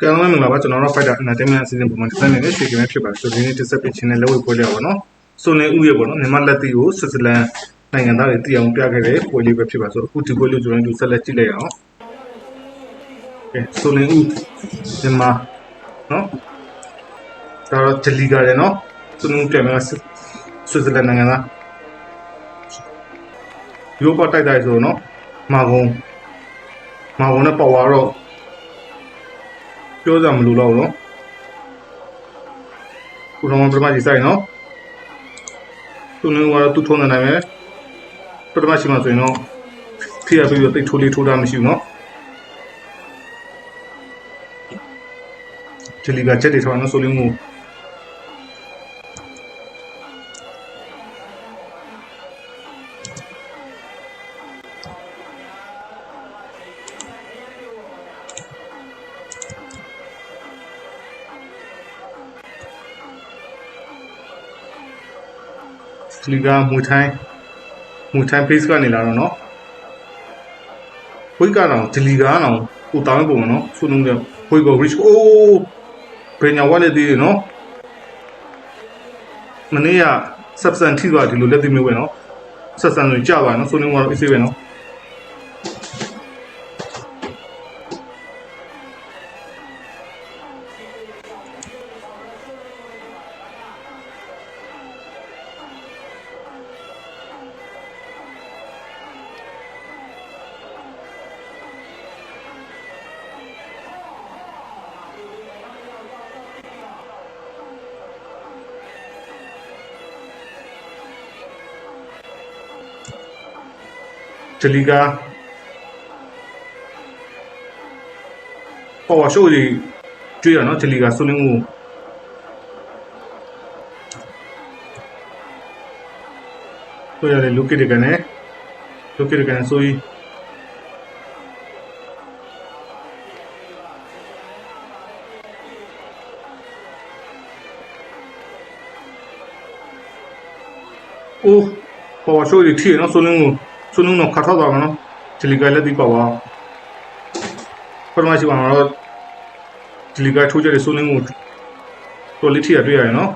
ကဲအားလုံးမင်္ဂလာပါကျွန်တော်တို့ Fighter Entertainment အစီအစဉ်ပုံမှန်တစ်သက်နေတဲ့ရွှေကင်းဖြစ်ပါတယ်ဆိုတော့ဒီနေ့တစ်ဆက်ပြချင်းနဲ့လက်ဝဲပွဲလေးပါတော့ဆိုနေဥရဲ့ပေါ့နော်မြန်မာလက်တီကိုဆွစ်ဇာလန်နိုင်ငံသားတွေတည်အောင်ပြခဲ့တဲ့ပွဲလေးပဲဖြစ်ပါဆိုတော့အခုဒီပွဲလေးကျွန်တော်တို့ဆက်လက်ကြည့်လိုက်အောင်ကဲဆိုနေဥမြန်မာနော်ဒါတော့ဂျလီဂါရယ်နော်ဆိုနေဥပြန်မှာဆွစ်ဇာလန်နိုင်ငံသားယူရိုပတိုက်တိုက်ဆိုတော့နော်မာဂုံမာဂုံနဲ့ပေါ်ဝါတော့ ပြောစရာမလိုတော့ဘူးနော်ခုတော့ပထမကြီးဆိုင်နော်သူလည်းကတော့သူ့ထုံးနေနိုင်မယ်ပထမရှိမှဆိုရင်တော့ဖိရပြီးတော့တိတ်ထိုးလေးထိုးတာမရှိဘူးနော်ချီလီကချက်တွေထောင်းနော်ဆိုလင်းကို လီကမွေထိုင်းမွေထိုင်း face ကနေလာတော့နော်ဝိတ်ကတော့ချီလီကတော့ကိုတောင်းပုံနော်ဆိုလုံးကဝိတ်ကို reach အိုးဘယ်ညာဝါလက်သေးနော်မနေ့က substance ထိသွားဒီလိုလက်သေးမျိုးပဲနော် substance ဆိုကြပါနော်ဆိုလုံးကတော့ easy ပဲနော် ဂျလီကာဟောရှိုးကြီးကျွေးရနော်ဂျလီကာဆိုလင်းကိုဆိုရတယ်လုကိတကနေလုကိတကနေဆိုရင်အိုးဟောရှိုးကြီးထီနော်ဆိုလင်းကို ဆိုလုံးတော့ခါထောက်သွားမှာနော်ဂျလီကလည်းဒီပါပါပထမရှိပါတော့ဂျလီကထိုးကြတဲ့ဆိုလင်းကိုတော်လေးထိရတွေ့ရတယ်နော်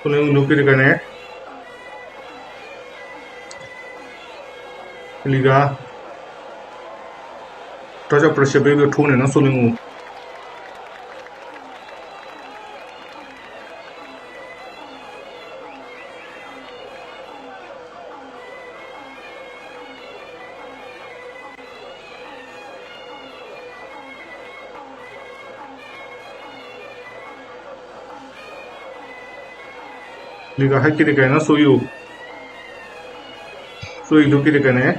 ဆိုလင်း ကိုလုကိရကနေလီကတော့ကြ pressure ပေးပြီး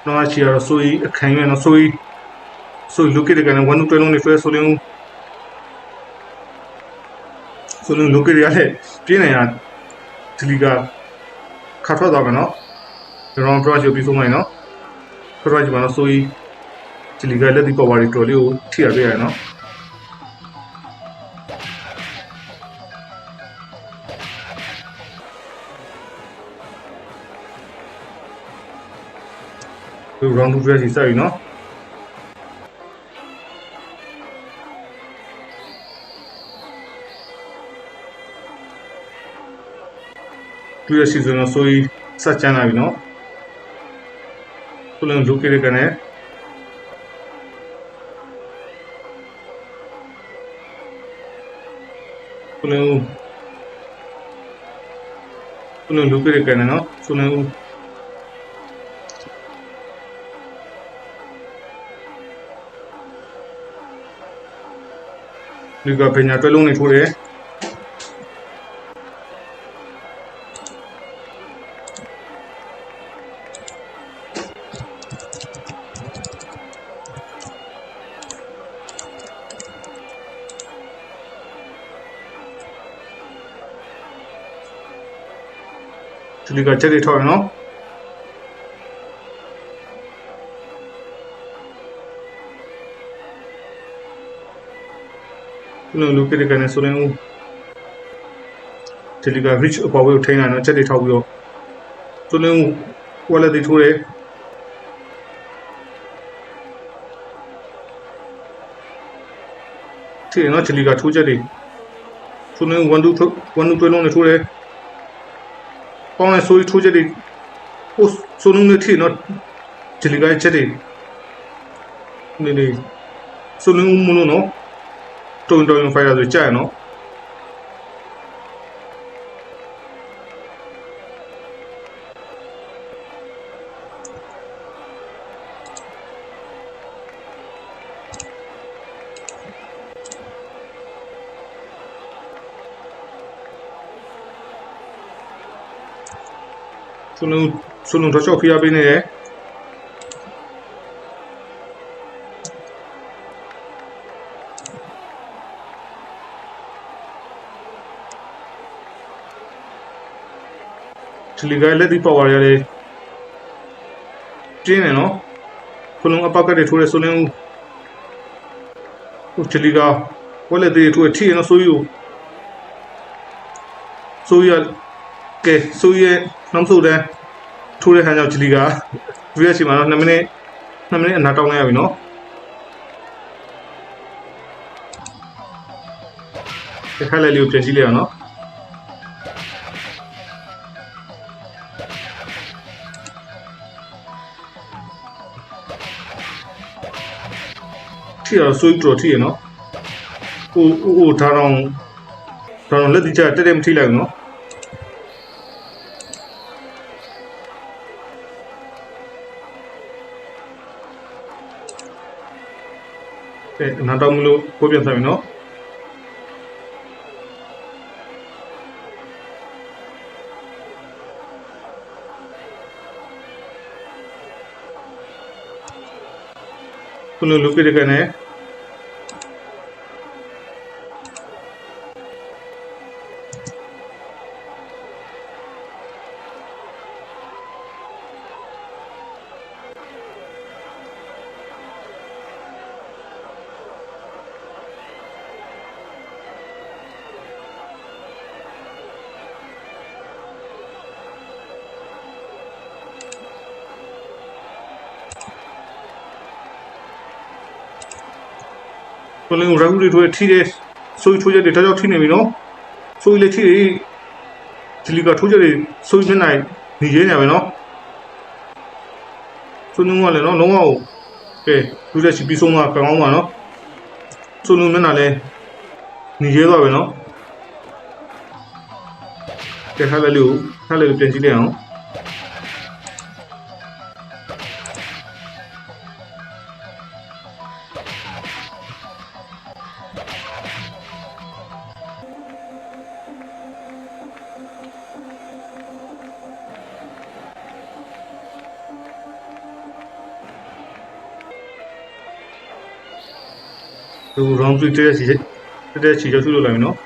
ထိုးနေနော်ဆိုလင်းကိုလီကဟိုက်ကိရကနေဆိုယူဆိုယူလုကိရကနေတော့ချီရဆိုရင်အခန်းရနော်ဆိုရင်ဆိုလုကိတကနေဝန်တွဲလုံးနေဖဲဆိုရင်ဆိုရင်လုကိရရဲ့ပြင်းနေရဒီလီကခါထွက်သွားကနော်ကျွန်တော် project ပြီးဆုံးလိုက်နော် project မှာတော့ဆိုရင်ဒီလီကလက်ဒီပေါ်ပါရီတော်လေးကိုထိရပြရနော် ဒီ round 2 dress ကြီးစပြီနော်သူရစီဇန်တော့ဆိုရင်စချမ်းလာပြီနော်ခုလုံးလုကိရကနေခုလုံးခုလုံးလုကိရကနေနော်ခုလုံး လူကပညာတွဲလုံးနေထိုးတယ်ဒီကချက်တွေထောက်ရနော် လူလူကိကနေဆိုရင်ဦးချီလီက reach အပေါ်ကိုထိန်းလာနော်ချက်တွေထောက်ပြီးတော့ဆိုရင်ဦး wallet တွေထိုးတယ်ထိနော်ချီလီကထိုးချက်တွေဆိုရင်1 2 1 2 12လုံးနဲ့ထိုးတယ်ပေါင်းလဲဆိုထိုးချက်တွေဟိုဆိုနုံနဲ့ထိနော်ချီလီကချက်တွေနေနေဆိုနုံမလို့နော်တုံတုံဖိုင်ရဆိုကြာနော် ဆိုနုံဆိုနုံတော့ချောက်ဖိအားပေး နေတယ်ချီလီကလက်ဒီပါဝါရတယ်ကျင်းနေနော်ခလုံးအပကတ်တွေထိုးရဲဆိုရင်ဟိုချီလီကဝက်လက်တွေထိုးထိရနော်ဆိုယူဆိုရကဲဆိုရနောက်ဆုံးတဲ့ထိုးတဲ့ဟန်ကြောင့်ချီလီကဒီရက်စီမှာတော့2မိနစ်2မိနစ်အနာတောင်းလိုက်ရပြီနော်ဒီခါလေးလေးကိုပြန်ကြည့်လိုက်အောင်နော် ထိရတော့ဆိုးတော်ထိရနော်ဟိုဟိုဒါတော့ဒါတော့လက်တိကျတက်တက်မထိလိုက်ဘူးနော်အဲနားတော့မလို့ကိုပြန်ဆိုင်ပြီနော် ခုလိုလူ တဲ့ကနေခုလိုရာဂူတွေထိုးထိတဲ့ဆိုးထိုးချက်တွေတောက်တောက်ထိနေပြီနော်ဆိုးလေထိတွေဒီလီကထိုးချက်တွေဆိုးမျက်နှာနေရဲနေပါပဲနော်ဆိုးနုံကလည်းနော်လုံးဝကဲလူလက်ရှိပြီးဆုံးမှာကောင်းအောင်ပါနော်ဆိုးနုံမျက်နှာလည်းနေရဲသွားပဲနော်ကဲထားလိုက်လို့ထားလိုက်လို့ပြန်ကြည့်လိုက်အောင် သူ round 3တက်စီတက်တက်ချီရဆုလို့လိုက်မယ်နော်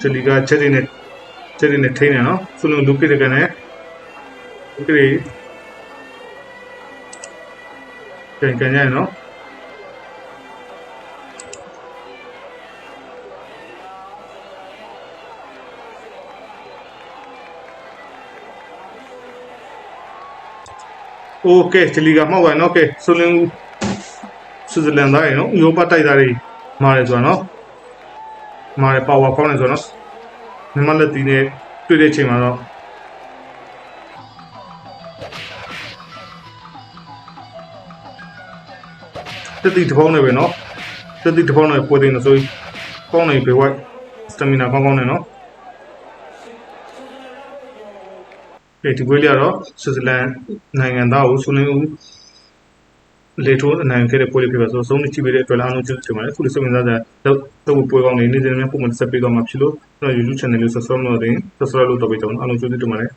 ချလီကချက်တွေနဲ့ချက်တွေနဲ့ထိနေနော်ဖုလုံးလူကိတကနေ လူကိပြန်ကန်ရနော်โอเคချလီကမှောက်ရနော်โอเคဆိုလင်းဆွစ်ဇာလန်သားရေနော်ဥရောပတိုက်သားတွေမားတယ်ဆိုတော့နော်မားတယ်ပါဝါဖောင်းတယ်ဆိုတော့နော်မြန်မာလက်တီနဲ့တွေ့တဲ့ချိန်မှာတော့ တက်တီတစ်ပေါင်းနဲ့ပဲနော်တက်တီတစ်ပေါင်းနဲ့ပွဲသိနေဆိုရင်ကောင်းနေပဲဝိုက်စတမီနာကောင်းကောင်းနဲ့နော်ဒီဒီပွဲလေးကတော့ဆွစ်ဇာလန်နိုင်ငံသားကိုဆွနေဦးလေထိုးအနိုင်ခဲ့တဲ့ပွဲလေးဖြစ်ပါဆိုတော့ဆုံးနေကြည့်ပေးတဲ့အတွက်လည်းအားလုံးကျေးဇူးတင်ပါတယ်ခုလိုစိတ်ဝင်စားတဲ့တော့တော့ပွဲကောင်းနေနေ့စဉ်နဲ့ပုံမှန်ဆက်ပေးသွားမှာဖြစ်လို့ကျွန်တော် YouTube channel လေး subscribe လုပ်ရင် subscribe လုပ်တော့ပေးကြအောင်အားလုံးကျေးဇူးတင်ပါတယ်